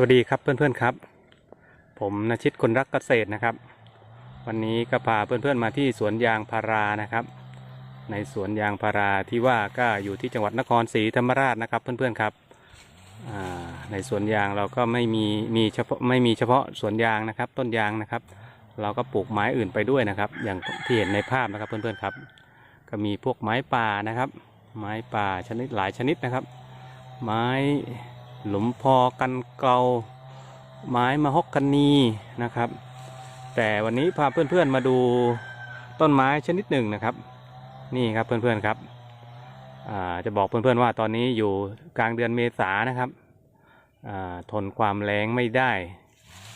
สวัสดีครับเพื่อนๆครับ ผมนชิตคนรักเกษตรนะครับ วันนี้ก็พาเพื่อนๆมาที่สวนยางพารานะครับ ในสวนยางพาราที่ว่าก็อยู่ที่จังหวัดนครศรีธรรมราชนะครับ เพื่อนๆครับในสวนยางเราก็ไม่มีมีเฉพาะไม่มีเฉพาะสวนยางนะครับ ต้นยางนะครับ เราก็ปลูกไม้อื่นไปด้วยนะครับ อย่างที่เห็นในภาพนะครับเพื่อนๆครับ ก็มีพวกไม้ป่านะครับ ไม้ป่าชนิดหลายชนิดนะครับ ไม้ หลุมพอกันเกาไม้มะฮอกกานีนะครับ แต่วันนี้พาเพื่อนๆมาดูต้นไม้ชนิดหนึ่งนะครับ นี่ครับเพื่อนๆครับจะบอกเพื่อนๆว่าตอนนี้อยู่กลางเดือนเมษานะครับทนความแรงไม่ได้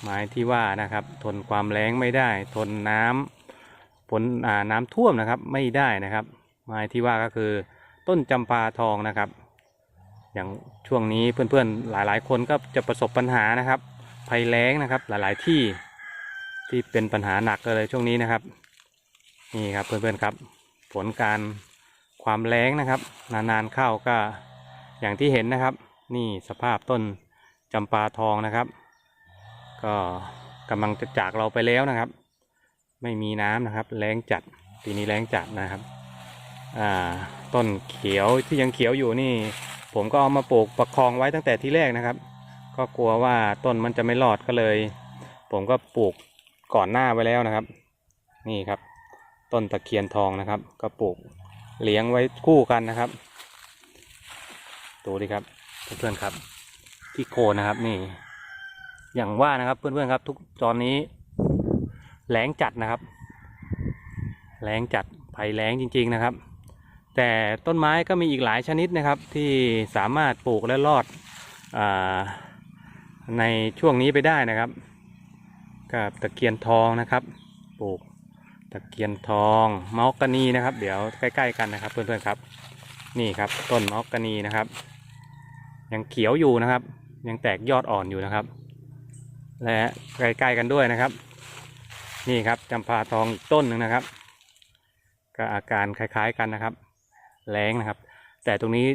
ไม้ที่ว่านะครับ ทนความแรงไม่ได้ ทนน้ำฝนน้ำท่วมนะครับไม่ได้นะครับ ไม้ที่ว่าก็คือต้นจำปาทองนะครับ อย่างช่วงนี้เพื่อนๆหลายๆ คนก็จะประสบปัญหานะครับ ภัยแล้งนะครับหลายๆที่ที่เป็นปัญหาหนักเลยช่วงนี้นะครับ นี่ครับเพื่อนๆครับ ผลการความแล้งนะครับ นานๆเข้าก็อย่างที่เห็นนะครับ นี่สภาพต้นจำปาทองนะครับ ก็กำลังจะจากเราไปแล้วนะครับ ไม่มีน้ำนะครับแล้งจัดปีนี้แล้งจัดนะครับ อ่าต้นเขียวที่ยังเขียวอยู่นี่ ผมก็เอามาปลูกประคองไว้ตั้งแต่ที่แรกนะครับ ก็กลัวว่าต้นมันจะไม่รอดก็เลย ผมก็ปลูกก่อนหน้าไว้แล้วนะครับ นี่ครับ ต้นตะเคียนทองนะครับ ก็ปลูกเลี้ยงไว้คู่กันนะครับดูดิครับเพื่อนๆครับ ที่โคนนะครับนี่ อย่างว่านะครับเพื่อนๆครับ ทุกตอนนี้แล้งจัดนะครับแล้งจัดภัยแล้งจริง ๆนะครับ แต่ต้นไม้ก็มีอีกหลายชนิดนะครับ ที่สามารถปลูกและรอดอในช่วงนี้ไปได้นะครับ กับตะเคียนทองนะครับปลูกตะเคียนทองมอกกานีนะครับ เดี๋ยวใกล้ๆกันนะครับเพื่อนๆครับ นี่ครับต้นมอกกานีนะครับ ยังเขียวอยู่นะครับ ยังแตกยอดอ่อนอยู่นะครับ และใกล้ๆกันด้วยนะครับ นี่ครับจำปาทองอีกต้นหนึ่งนะครับ ก็อาการคล้ายๆกันนะครับ แรงนะครับ แต่ตรงนี้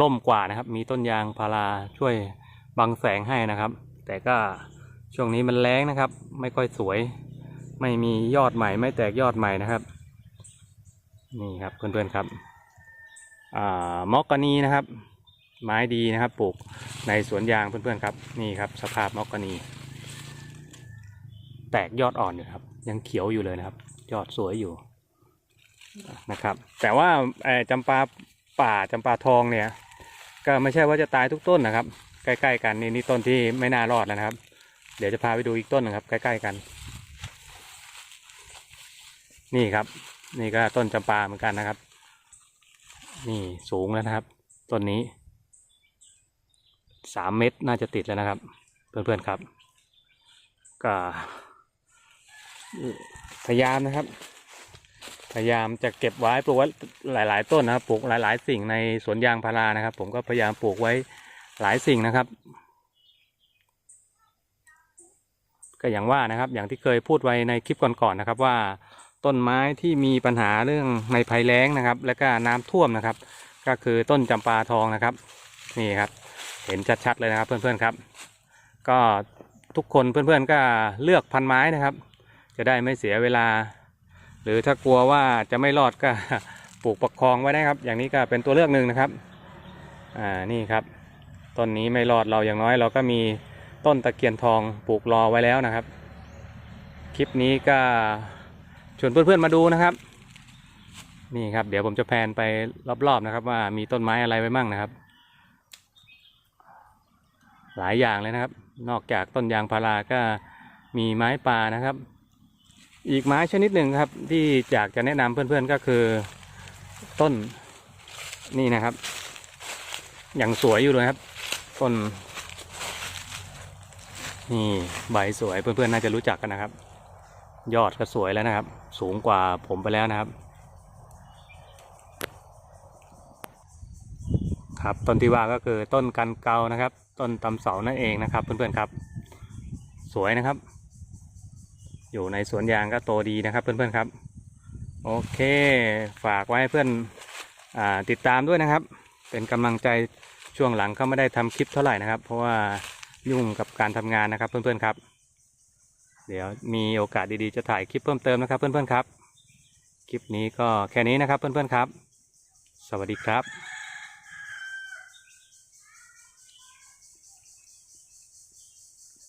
ล่มกว่านะครับ มีต้นยางพาราช่วยบังแสงให้นะครับ แต่ก็ช่วงนี้มันแรงนะครับ ไม่ค่อยสวย ไม่มียอดใหม่ ไม่แตกยอดใหม่นะครับ นี่ครับเพื่อนๆครับมอกกานีนะครับ ไม้ดีนะครับ ปลูกในสวนยางเพื่อนๆครับ นี่ครับ สภาพมอกกานี แตกยอดอ่อนอยู่ครับ ยังเขียวอยู่เลยนะครับ ยอดสวยอยู่ นะครับ แต่ว่าจำปาป่าจำปาทองเนี่ย ก็ไม่ใช่ว่าจะตายทุกต้นนะครับ ใกล้ๆกันนี่นี่ต้นที่ไม่น่ารอดแล้วนะครับ เดี๋ยวจะพาไปดูอีกต้นหนึงครับ ใกล้ๆกัน นี่ครับ นี่ก็ต้นจำปาเหมือนกันนะครับ นี่สูงแล้วนะครับต้นนี้สามเมตรน่าจะติดแล้วนะครับ เพื่อนๆครับ ก็พยายามนะครับ พยายามจะเก็บไว้ปลูกไว้หลาย ๆ ต้นนะครับปลูกหลาย ๆ สิ่งในสวนยางพารานะครับ ผมก็พยายามปลูกไว้หลายสิ่งนะครับ ก็อย่างว่านะครับ อย่างที่เคยพูดไว้ในคลิปก่อนๆนะครับ ว่าต้นไม้ที่มีปัญหาเรื่องในภัยแล้งนะครับ และก็น้ำท่วมนะครับ ก็คือต้นจำปาทองนะครับ นี่ครับ เห็นชัดๆเลยนะครับ เพื่อนๆครับ ก็ทุกคนเพื่อนๆก็เลือกพันไม้นะครับ จะได้ไม่เสียเวลา หรือถ้ากลัวว่าจะไม่รอดก็ปลูกประคองไว้นะครับ อย่างนี้ก็เป็นตัวเลือกหนึ่งนะครับ อ่า นี่ครับ ต้นนี้ไม่รอดเราอย่างน้อย เราก็มีต้นตะเคียนทองปลูกรอไว้แล้วนะครับ คลิปนี้ก็ชวนเพื่อนๆมาดูนะครับ นี่ครับ เดี๋ยวผมจะแพนไปรอบๆนะครับ ว่ามีต้นไม้อะไรไว้มั่งนะครับ หลายอย่างเลยนะครับ นอกจากต้นยางพาราก็มีไม้ป่านะครับ อีกไม้ชนิดหนึ่งครับ ที่อยากจะแนะนำเพื่อนๆก็คือต้นนี่นะครับ อย่างสวยอยู่เลยครับ ต้น นี่ใบสวยเพื่อนๆน่าจะรู้จักกันนะครับ ยอดก็สวยแล้วนะครับ สูงกว่าผมไปแล้วนะครับ ครับต้นที่ว่าก็คือต้นกันเกานะครับ ต้นตำเสานั่นเองนะครับ เพื่อนๆครับ สวยนะครับ อยู่ในสวนยางก็โตดีนะครับเพื่อนๆครับ โอเค ฝากไว้ให้เพื่อนอติดตามด้วยนะครับ เป็นกำลังใจช่วงหลังเขาไม่ได้ทำคลิปเท่าไหร่นะครับ เพราะว่ายุ่งกับการทำงานนะครับเพื่อนๆครับ เดี๋ยวมีโอกาสดีๆจะถ่ายคลิปเพิ่มเติมนะครับเพื่อนๆครับ คลิปนี้ก็แค่นี้นะครับเพื่อนๆครับ สวัสดีครับ